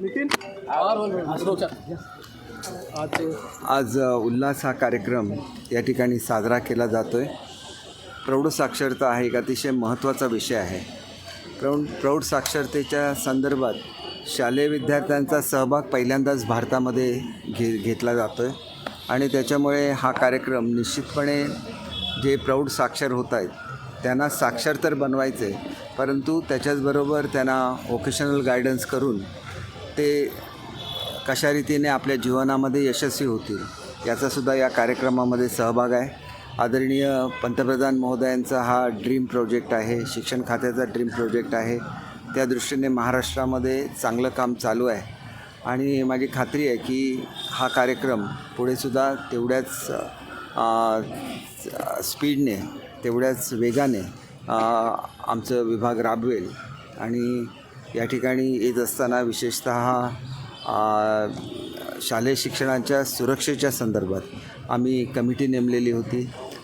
नितीन? आज आज उल्हास हा कार्यक्रम या ठिकाणी साजरा केला जातो आहे प्रौढ साक्षरता हा एक अतिशय महत्त्वाचा विषय आहे. प्रौढ प्रौढ साक्षरतेच्या संदर्भात शालेय विद्यार्थ्यांचा सहभाग पहिल्यांदाच भारतामध्ये घे घेतला जातो आहे आणि त्याच्यामुळे हा कार्यक्रम निश्चितपणे जे प्रौढ साक्षर होत आहेत त्यांना साक्षर तर बनवायचे परंतु त्याच्याचबरोबर त्यांना व्होकेशनल गायडन्स करून ते कशा रीतीने आपल्या जीवनामध्ये यशस्वी होतील याचासुद्धा या कार्यक्रमामध्ये सहभाग आहे. आदरणीय पंतप्रधान महोदयांचा हा ड्रीम प्रोजेक्ट आहे शिक्षण खात्याचा ड्रीम प्रोजेक्ट आहे. त्या दृष्टीने महाराष्ट्रामध्ये चांगलं काम चालू आहे. आणि माझी खात्री आहे की हा कार्यक्रम पुढेसुद्धा तेवढ्याच स्पीडने तेवढ्याच वेगाने आमचं विभाग राबवेल. आणि या ठिकाणी येत असताना विशेषत शालेय शिक्षणाच्या सुरक्षेच्या संदर्भात आम्ही कमिटी नेमलेली होती.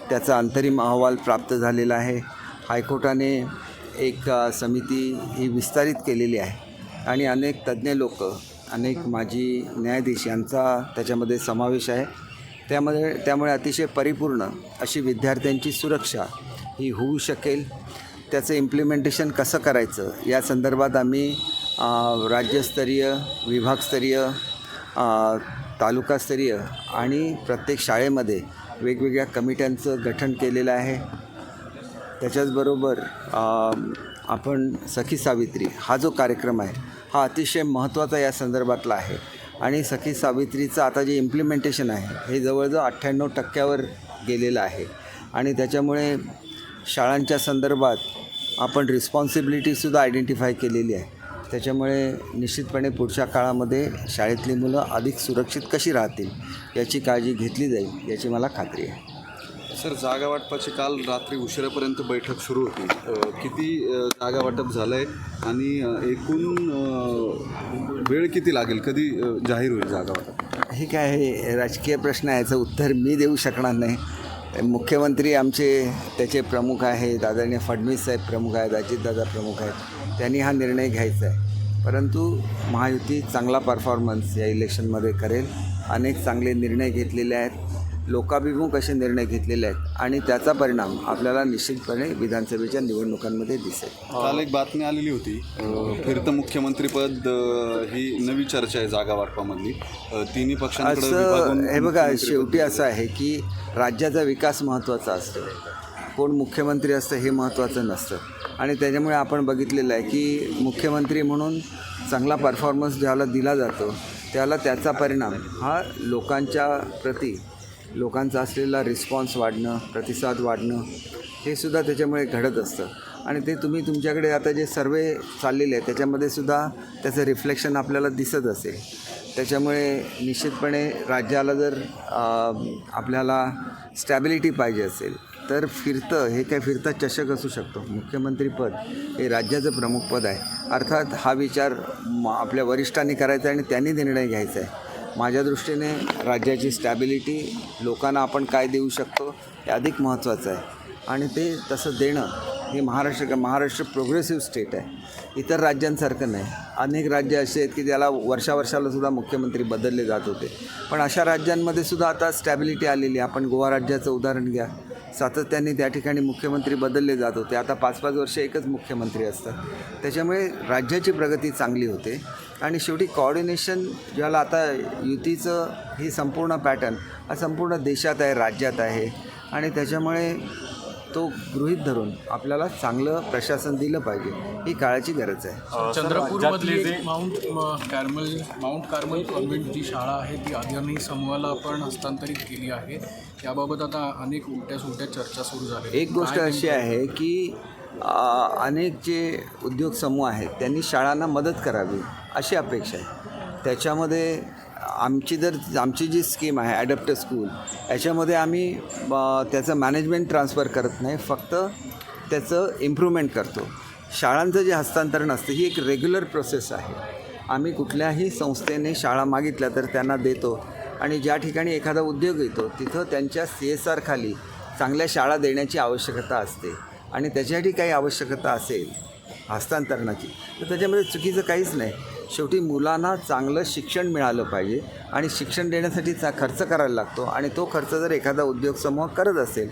त्याचा अंतरिम अहवाल प्राप्त झालेला आहे. हायकोर्टाने एक समिती ही विस्तारित केलेली आहे. आणि अनेक तज्ज्ञ लोक अनेक माजी न्यायाधीश यांचा त्याच्यामध्ये समावेश आहे. त्यामध्ये त्यामुळे अतिशय परिपूर्ण अशी विद्यार्थ्यांची सुरक्षा ही होऊ शकेल. त्याचं इम्प्लिमेंटेशन कसं करायचं? या संदर्भात आम्ही राज्यस्तरीय विभागस्तरीय तालुकास्तरीय आणि प्रत्येक शाळेमध्ये वेगवेगळ्या कमिट्यांचं गठन केलेलं आहे. त्याच्याचबरोबर आपण सखी सावित्री हा जो कार्यक्रम आहे हा अतिशय महत्त्वाचा या संदर्भातला आहे. आणि सखी सावित्रीचं आता जे इम्प्लिमेंटेशन आहे हे जवळजवळ अठ्ठ्याण्णव टक्क्यावर गेलेलं आहे. आणि त्याच्यामुळे शाळांच्या संदर्भात आपण रिस्पॉन्सिबिलिटीसुद्धा आयडेंटिफाय केलेली आहे. त्याच्यामुळे निश्चितपणे पुढच्या काळामध्ये शाळेतली मुलं अधिक सुरक्षित कशी राहतील याची काळजी घेतली जाईल याची मला खात्री आहे. सर जागा वाटपाची काल रात्री उशिरापर्यंत बैठक सुरू होती. किती जागा वाटप झालं आहे आणि एकूण वेळ किती लागेल? कधी जाहीर होईल जागा वाटप? हे काय आहे राजकीय प्रश्न आहे याचं उत्तर मी देऊ शकणार नाही. मुख्यमंत्री आमचे त्याचे प्रमुख आहेत आदरणीय फडणवीस साहेब प्रमुख आहेत अजितदादा प्रमुख आहेत त्यांनी हा निर्णय घ्यायचा आहे. परंतु महायुती चांगला परफॉर्मन्स या इलेक्शनमध्ये करेल. अनेक चांगले निर्णय घेतलेले आहेत. लोकाभिमुख असे निर्णय घेतलेले आहेत आणि त्याचा परिणाम आपल्याला निश्चितपणे विधानसभेच्या निवडणुकांमध्ये दिसेल. काल एक बातमी आलेली होती. फिरतं मुख्यमंत्रीपद ही नवी चर्चा आहे जागा वाटपामधली. तिन्ही पक्षांकडे असं हे बघा शेवटी असं आहे की राज्याचा विकास महत्त्वाचा असतो. कोण मुख्यमंत्री असतं हे महत्त्वाचं नसतं. आणि त्याच्यामुळे आपण बघितलेलं आहे की मुख्यमंत्री म्हणून चांगला परफॉर्मन्स ज्याला दिला जातो त्याला त्याचा परिणाम हा लोकांच्या प्रती लोकांचा असलेला रिस्पॉन्स वाढणं प्रतिसाद वाढणं हे सुद्धा त्याच्यामुळे घडत असतं. आणि ते तुम्ही तुमच्याकडे आता जे सर्वे चाललेले आहेत त्याच्यामध्ये सुद्धा त्याचं रिफ्लेक्शन आपल्याला दिसत असेल. त्याच्यामुळे निश्चितपणे राज्याला जर आपल्याला स्टॅबिलिटी पाहिजे असेल तर फिरतं हे काय फिरता चषक असू शकतो. मुख्यमंत्रीपद हे राज्याचं प्रमुख पद आहे. अर्थात हा विचार म आपल्या वरिष्ठांनी करायचा आहे आणि त्यांनी निर्णय घ्यायचा आहे. माझ्या दृष्टीने राज्याची स्टॅबिलिटी लोकांना आपण काय देऊ शकतो हे अधिक महत्त्वाचं आहे. आणि ते तसं देणं हे महाराष्ट्र महाराष्ट्र प्रोग्रेसिव्ह स्टेट आहे. इतर राज्यांसारखं नाही. अनेक राज्य असे आहेत की ज्याला वर्षावर्षालासुद्धा सुद्धा मुख्यमंत्री बदलले जात होते. पण अशा राज्यांमध्ये सुद्धा आता स्टॅबिलिटी आलेली आहे. आपण गोवा राज्याचं उदाहरण घ्या. सातत्याने त्या ठिकाणी मुख्यमंत्री बदलले जात होते. आता पाच पाच वर्ष एकच मुख्यमंत्री असतात. त्याच्यामुळे राज्याची प्रगती चांगली होते. आणि शेवटी कॉर्डिनेशन ज्याला आता युतीचं ही संपूर्ण पॅटर्न हा संपूर्ण देशात आहे राज्यात आहे. आणि त्याच्यामुळे तो गृहीत धरून आपल्याला चांगलं प्रशासन दिलं पाहिजे ही काळाची गरज आहे. चंद्रपूरमधली एक Mount Carmel Mount Carmel Convent जी शाळा आहे ती आदिवासी समूहाला आपण हस्तांतरित केली आहे. याबाबत आता अनेक उलट्या सुलट्या चर्चा सुरू झाल्या एक गोष्ट अशी आहे की अनेक जे उद्योग समूह आहेत त्यांनी शाळांना मदत करावी अशी अपेक्षा आहे. त्याच्यामध्ये आमची जर आमची जी स्कीम आहे ॲडप्ट स्कूल याच्यामध्ये आम्ही त्याचं मॅनेजमेंट ट्रान्सफर करत नाही फक्त त्याचं इम्प्रूव्हमेंट करतो. शाळांचं जे हस्तांतरण असतं ही एक रेग्युलर प्रोसेस आहे. आम्ही कुठल्याही संस्थेने शाळा मागितल्या तर त्यांना देतो. आणि ज्या ठिकाणी एखादा उद्योग येतो तिथं त्यांच्या सी एस आरखाली चांगल्या शाळा देण्याची आवश्यकता असते. आणि त्याच्यासाठी काही आवश्यकता असेल हस्तांतरणाची तर त्याच्यामध्ये चुकीचं काहीच नाही. शेवटी मुलांना चांगलं शिक्षण मिळालं पाहिजे आणि शिक्षण देण्यासाठी चा खर्च करायला लागतो आणि तो खर्च जर एखादा उद्योग समूह करत असेल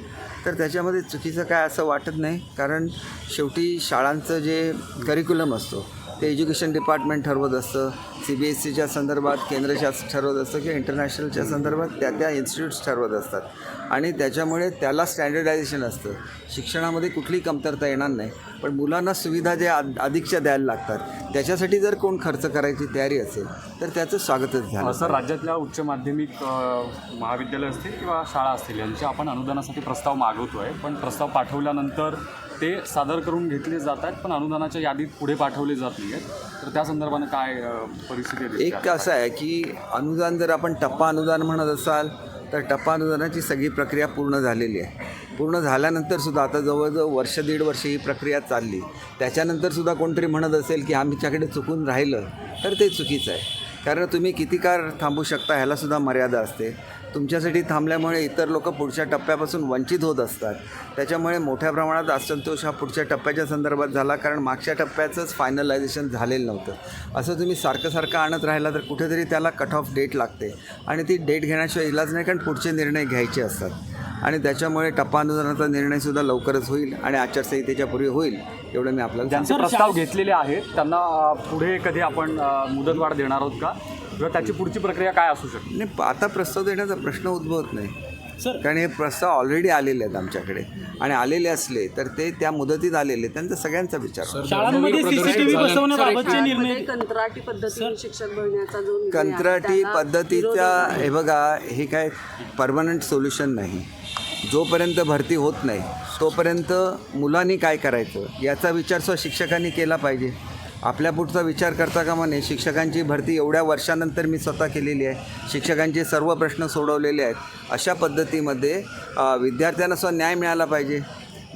तर त्याच्यामध्ये चुकीचं काय असं वाटत नाही. कारण शेवटी शाळांचं जे करिक्युलम असतो ते एज्युकेशन डिपार्टमेंट ठरवत असतं. सी बी एस सीच्या संदर्भात केंद्र शासन ठरवत असतं किंवा इंटरनॅशनलच्या संदर्भात त्या त्या इन्स्टिट्यूट्स ठरवत असतात. आणि त्याच्यामुळे त्याला स्टँडर्डायझेशन असतं. शिक्षणामध्ये कुठलीही कमतरता येणार नाही. पण मुलांना सुविधा ज्या अधिकच्या द्यायला लागतात त्याच्यासाठी जर कोण खर्च करायची तयारी असेल तर त्याचं स्वागतच झालं सर राज्यातल्या उच्च माध्यमिक महाविद्यालय असतील किंवा शाळा असतील यांचे आपण अनुदानासाठी प्रस्ताव मागवतो आहे पण प्रस्ताव पाठवल्यानंतर ते सादर करून घेतले जात आहेत पण अनुदानाच्या यादीत पुढे पाठवले जात नाही आहेत. तर त्या संदर्भानं काय परिस्थिती आहे एक असं आहे की अनुदान जर आपण टप्पा अनुदान म्हणत असाल तर टप्पा अनुदानाची सगळी प्रक्रिया पूर्ण झालेली आहे. पूर्ण झाल्यानंतर सुद्धा आता जवळजवळ वर्ष दीड वर्ष ही प्रक्रिया चालली. त्याच्यानंतर सुद्धा कोणतरी म्हणत असेल की आमच्याकडे चुकून राहिलं तर ते चुकीचं आहे. कारण तुम्ही किती काळ थांबू शकता ह्यालासुद्धा मर्यादा असते. तुमच्यासाठी थांबल्यामुळे इतर लोक पुढच्या टप्प्यापासून वंचित होत असतात. त्याच्यामुळे मोठ्या प्रमाणात असंतोष हा पुढच्या टप्प्याच्या संदर्भात झाला कारण मागच्या टप्प्याचंच फायनलायझेशन झालेलं नव्हतं. असं तुम्ही सारखं सारखं आणत राहिला तर कुठेतरी त्याला कट ऑफ डेट लागते. आणि ती डेट घेण्याशिवाय इलाज नाही कारण पुढचे निर्णय घ्यायचे असतात. आणि त्याच्यामुळे टप्पा अनुदानाचा निर्णयसुद्धा लवकरच होईल आणि आचारसंहितेच्या पूर्वी होईल एवढं मी आपल्याला ज्यांचे प्रस्ताव घेतलेले आहेत त्यांना पुढे कधी आपण मुदतवाढ देणार आहोत का? किंवा त्याची पुढची प्रक्रिया काय असू शकते? नाही आता प्रस्ताव देण्याचा प्रश्न उद्भवत नाही. कारण हे प्रस्ताव ऑलरेडी आलेले आहेत आमच्याकडे. आणि आलेले असले तर ते त्या मुदतीत आलेले त्यांचा सगळ्यांचा विचार होईल. शाळांमध्ये सीसीटीव्ही बसवण्याबाबतचे निर्णय शाळांमध्ये कंत्राटी पद्धतीने शिक्षक भरण्याचा जो निर्णय आहे, कंत्राटी पद्धतीचा हे बघा हे काय परमनंट सोल्युशन नाही. जोपर्यंत भरती होत नाही तोपर्यंत मुलांनी काय करायचं? याचा विचार सुद्धा शिक्षकांनी केला पाहिजे. आपल्या पुढचा विचार करता कामा नये शिक्षकांची भरती एवढ्या वर्षानंतर मी स्वतः केलेली आहे. शिक्षकांचे सर्व प्रश्न सोडवलेले आहेत. अशा पद्धतीमध्ये विद्यार्थ्यांना सुद्धा न्याय मिळाला पाहिजे.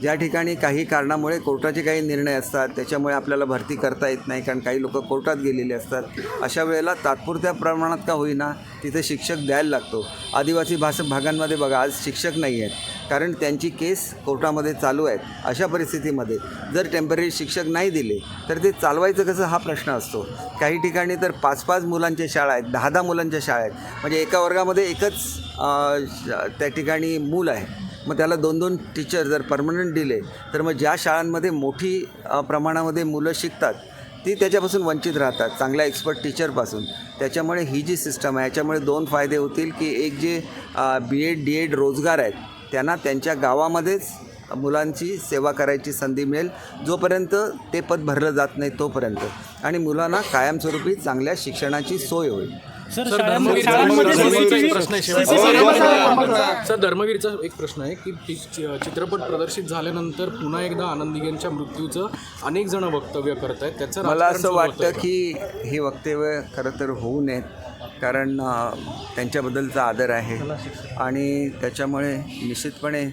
ज्या ठिकाणी काही कारणामुळे कोर्टाचे काही निर्णय असतात त्याच्यामुळे आपल्याला भरती करता येत नाही कारण काही लोक कोर्टात गेलेले असतात. अशा वेळेला तात्पुरत्या प्रमाणात का होईना तिथे शिक्षक द्यायला लागतो. आदिवासी भाषक भागांमध्ये बघा आज शिक्षक नाही आहेत. कारण त्यांची केस कोर्टामध्ये चालू आहेत. अशा परिस्थितीमध्ये जर टेंपररी शिक्षक नाही दिले तर ते चालवायचं कसं हा प्रश्न असतो. काही ठिकाणी तर पाच पाच मुलांच्या शाळा आहेत दहा दहा मुलांच्या शाळा आहेत. म्हणजे एका वर्गामध्ये एकच श- त्या ठिकाणी मूल आहे. मग त्याला दोन दोन टीचर जर परमनंट दिले तर मग ज्या शाळांमध्ये मोठी प्रमाणामध्ये मुलं शिकतात ती त्याच्यापासून वंचित राहतात चांगल्या एक्सपर्ट टीचरपासून त्याच्यामुळे ही जी सिस्टम आहे याच्यामुळे दोन फायदे होतील की एक जे बी एड डी एड रोजगार आहेत त्यांना त्यांच्या गावामध्येच मुलांची सेवा करायची संधी मिळेल. जोपर्यंत ते पद भरलं जात नाही तोपर्यंत. आणि मुलांना कायमस्वरूपी चांगल्या शिक्षणाची सोय होईल. सर सर धर्मवीरचा एक प्रश्न आहे की चित्रपट प्रदर्शित झाल्यानंतर पुन्हा एकदा आनंद दिघेंच्या मृत्यूचं अनेक जण वक्तव्य करत आहेत त्याचं मला असं वाटतं का? की हे वक्तव्य खरं तर होऊ नयेत. कारण त्यांच्याबद्दलचा आदर आहे. आणि त्याच्यामुळे निश्चितपणे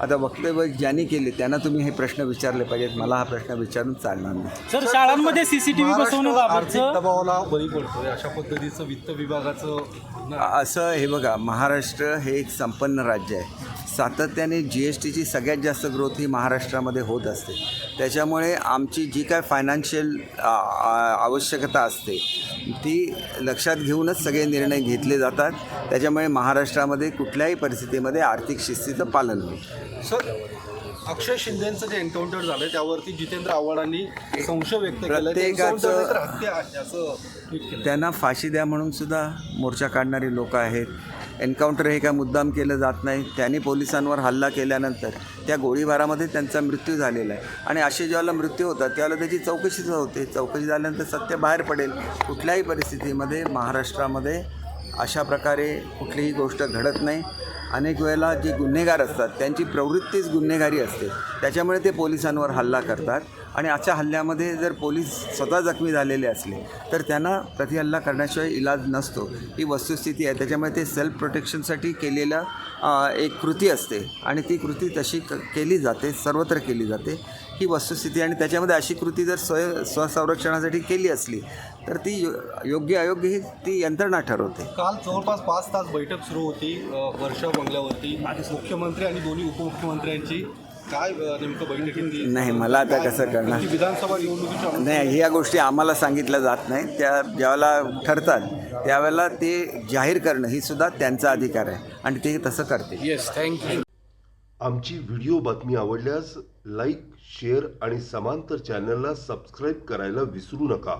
आता वक्तव्य ज्यांनी केले त्यांना तुम्ही हे प्रश्न विचारले पाहिजेत. मला हा प्रश्न विचारून चालणार नाही. सर शाळांमध्ये सीसीटीव्ही आर्थिक बसवण्याबाबतचं दबावाला बळी पडतोय. अशा पद्धतीचं वित्त विभागाचं. असं हे बघा महाराष्ट्र हे एक संपन्न राज्य आहे. सातत्याने जी एस टीची सगळ्यात जास्त ग्रोथ ही महाराष्ट्रामध्ये होत असते. त्याच्यामुळे आमची जी काय फायनान्शियल आवश्यकता असते ती लक्षात घेऊनच सगळे निर्णय घेतले जातात. त्याच्यामुळे महाराष्ट्रामध्ये कुठल्याही परिस्थितीमध्ये आर्थिक शिस्तीचं पालन होईल. सर अक्षय शिंदेचं जे एन्काउंटर झालं त्यावरती जितेंद्र आव्हाडांनी संशय व्यक्त केला. प्रत्येकाचं- त्यांना फाशी द्या म्हणून सुद्धा मोर्चा काढणारी लोक आहेत. एन्काउंटर हे काय मुद्दाम केलं जात नाही. त्यांनी पोलिसांवर हल्ला केल्यानंतर त्या गोळीबारामध्ये त्यांचा मृत्यू झालेला आहे. आणि असे ज्यावेळेला मृत्यू होतात त्यावेळेला त्याची चौकशी होते. चौकशी झाल्यानंतर सत्य बाहेर पडेल. कुठल्याही परिस्थितीमध्ये महाराष्ट्रामध्ये अशा प्रकारे कुठलीही गोष्ट घडत नाही. अनेक वेळेला जे गुन्हेगार असतात त्यांची प्रवृत्तीच गुन्हेगारी असते. त्याच्यामुळे ते पोलिसांवर हल्ला करतात. आणि अशा हल्ल्यामध्ये जर पोलीस स्वतः जखमी झालेले असले तर त्यांना प्रतिहल्ला करण्याशिवाय इलाज नसतो. ही वस्तुस्थिती आहे. त्याच्यामुळे ते सेल्फ प्रोटेक्शनसाठी केलेलं एक कृती असते. आणि ती कृती तशी क केली जाते सर्वत्र केली जाते. ही वस्तुस्थिती आणि त्याच्यामध्ये अशी कृती जर स्वय स्वसंरक्षणासाठी केली असली तर ती यो योग्य अयोग्य ही ती यंत्रणा ठरवते. काल जवळपास पाच तास बैठक सुरू होती वर्षा बंगल्यावरती. मुख्यमंत्री आणि दोन्ही उपमुख्यमंत्र्यांची. काय नेमकं बैठकीत नाही मला आता कसं करणार? विधानसभा निवडणुकीच्या नाही ह्या गोष्टी आम्हाला सांगितल्या जात नाही त्या ज्यावेळेला ठरतात त्यावेळेला ते जाहीर करणं ही सुद्धा त्यांचा अधिकार आहे. आणि ते तसं करते येस थँक्यू आमची व्हिडिओ बातमी आवडल्यास लाईक शेअर आणि समांतर चॅनलला सबस्क्राईब करायला विसरू नका.